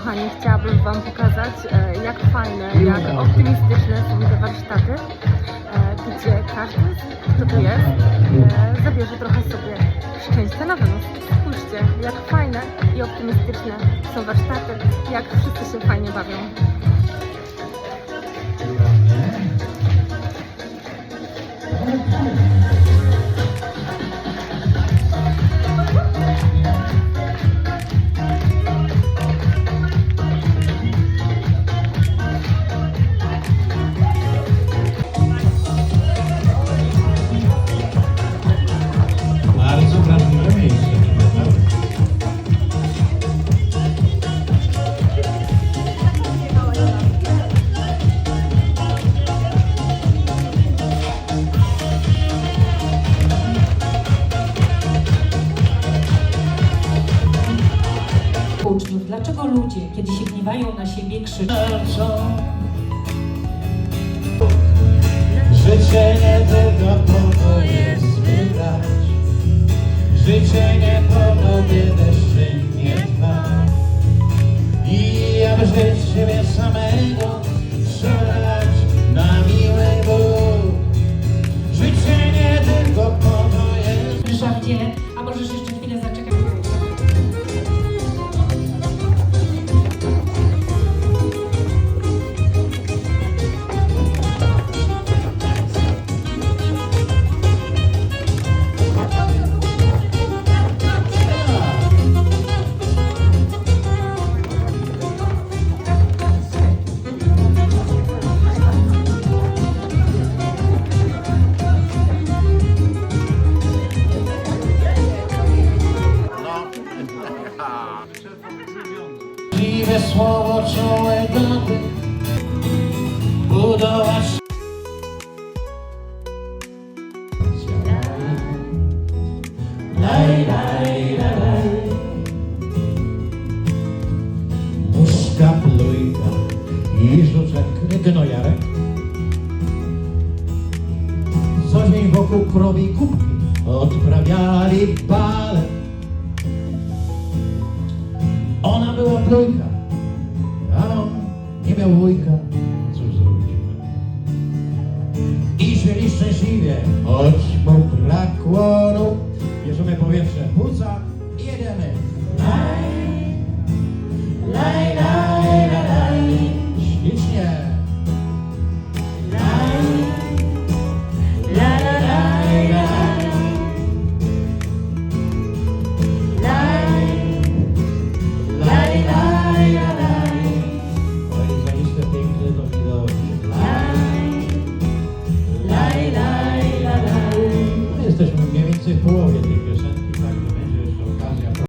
kochani, chciałabym Wam pokazać, e, jak fajne, jak optymistyczne są te warsztaty, e, gdzie każdy, kto tu jest, e, zabierze trochę sobie szczęścia na wynos. Spójrzcie, jak fajne i optymistyczne są warsztaty, jak wszyscy się fajnie bawią. Dlaczego ludzie, kiedy się gniewają na siebie, krzyczą. Życie nie tylko po to jest wygrać. Życie nie po to, by deszczy nie trwa. I aby żyć siebie samego, strzelać na miły Bóg. Życie nie tylko po to jest Ryszardzie, a możesz jeszcze chwilę Możliwe słowo czułe dotyk Budować i Co dzień wokół krowi kubki odprawiali balet wujka. Cóż? I żyli szczęśliwie, choć mu brakło nóg. Bierzemy powietrze, płuca i jedziemy. Laj, laj, laj,